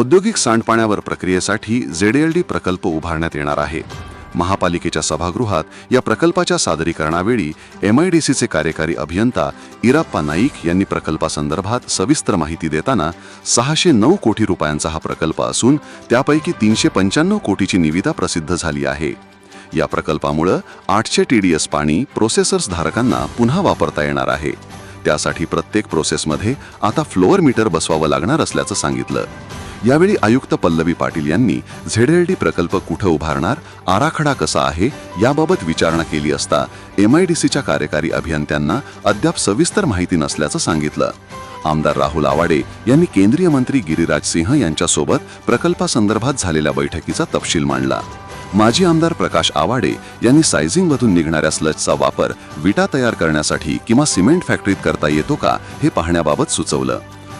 औद्योगिक सांडपाण्यावर प्रक्रियेसाठी जेडीएलडी प्रकल्प उभारण्यात येणार आहे. महापालिकेच्या सभागृहात या प्रकल्पाच्या सादरीकरणावेळी एमआयडीसीचे कार्यकारी अभियंता इराप्पा नाईक यांनी प्रकल्पासंदर्भात सविस्तर माहिती देताना सहाशे नऊ कोटी रुपयांचा हा प्रकल्प असून त्यापैकी तीनशे पंच्याण्णव कोटीची निविदा प्रसिद्ध झाली आहे. या प्रकल्पामुळं आठशे टीडीएस पाणी प्रोसेसर्स धारकांना पुन्हा वापरता येणार आहे. त्यासाठी प्रत्येक प्रोसेसमध्ये आता फ्लोअर मीटर बसवावं लागणार असल्याचं सांगितलं. यावेळी आयुक्त पल्लवी पाटील यांनी झेडएलडी प्रकल्प कुठं उभारणार आराखडा कसा आहे याबाबत विचारणा केली असता एमआयडीसीच्या कार्यकारी अभियंत्यांना अद्याप सविस्तर माहिती नसल्याचं सांगितलं. आमदार राहुल आवाडे यांनी केंद्रीय मंत्री गिरिराज सिंह यांच्यासोबत प्रकल्पासंदर्भात झालेल्या बैठकीचा तपशील मांडला. माजी आमदार प्रकाश आवाडे यांनी सायझिंगमधून निघणाऱ्या स्लजचा वापर विटा तयार करण्यासाठी किंवा सिमेंट फॅक्टरीत करता येतो का हे पाहण्याबाबत सुचवलं.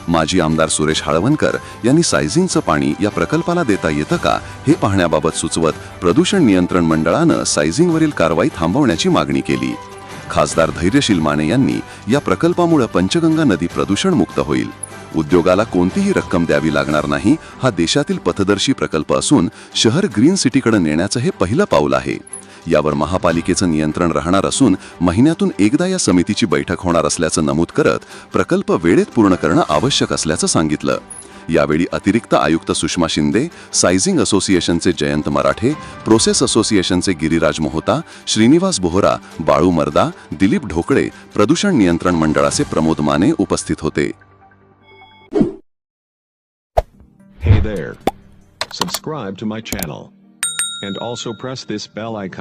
माजी आमदार सुरेश हाळवणकर यांनी सायझिंगचं पाणी या प्रकल्पाला देता येतं का हे पाहण्याबाबत सुचवत प्रदूषण नियंत्रण मंडळानं सायझिंगवरील कारवाई थांबवण्याची मागणी केली. खासदार धैर्यशील माने यांनी या प्रकल्पामुळे पंचगंगा नदी प्रदूषण मुक्त होईल. उद्योगाला कोणतीही रक्कम द्यावी लागणार नाही हा देशातील पथदर्शी प्रकल्प असून शहर ग्रीन सिटीकडे नेण्याचं हे पहिलं पाऊल आहे. यावर महापालिकेचं नियंत्रण राहणार असून महिन्यातून एकदा या समितीची बैठक होणार असल्याचं नमूद करत प्रकल्प वेळेत पूर्ण करणं आवश्यक असल्याचं सांगितलं यावेळी अतिरिक्त आयुक्त सुषमा शिंदे सायझिंग असोसिएशनचे जयंत मराठे प्रोसेस असोसिएशनचे गिरीराज मोहोता श्रीनिवास बोहरा बाळू मर्दा दिलीप ढोकळे प्रदूषण नियंत्रण मंडळाचे प्रमोद माने उपस्थित होते Hey there. Subscribe to my channel. And also press this bell icon.